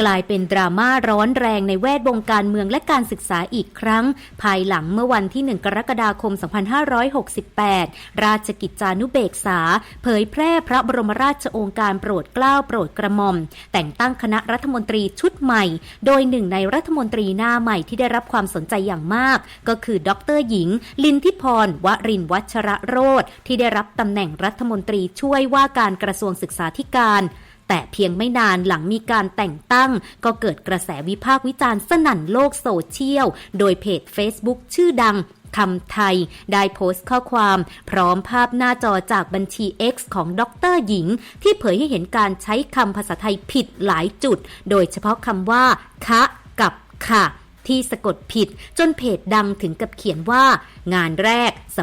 กลายเป็นดราม่าร้อนแรงในแวดวงการเมืองและการศึกษาอีกครั้ง ภายหลังเมื่อวันที่ 1 กรกฎาคม 2568 ราชกิจจานุเบกษา เผยแพร่พระบรมราชโองการโปรดเกล้าโปรดกระหม่อม แต่งตั้งคณะรัฐมนตรีชุดใหม่ โดยหนึ่งในรัฐมนตรีหน้าใหม่ที่ได้รับความสนใจอย่างมาก ก็คือดรหญิง ลินทิพรวรินวัชระโรธที่ได้รับตำแหน่งรัฐมนตรีช่วยว่าการกระทรวงศึกษาธิการ แต่เพียงไม่นานหลังมีการแต่งตั้ง ก็เกิดกระแสวิพากษ์วิจารณ์สนั่นโลกโซเชียล โดยเพจ Facebook ชื่อดังคำไทย ได้โพสต์ข้อความ พร้อมภาพหน้าจอจากบัญชี X ของดรหญิง ที่เผยให้เห็นการใช้คำภาษาไทยผิดหลายจุด โดยเฉพาะคำว่า คะ กับค่ะที่สะกดผิดจนเพจดังถึงกับเขียนว่า งานแรกส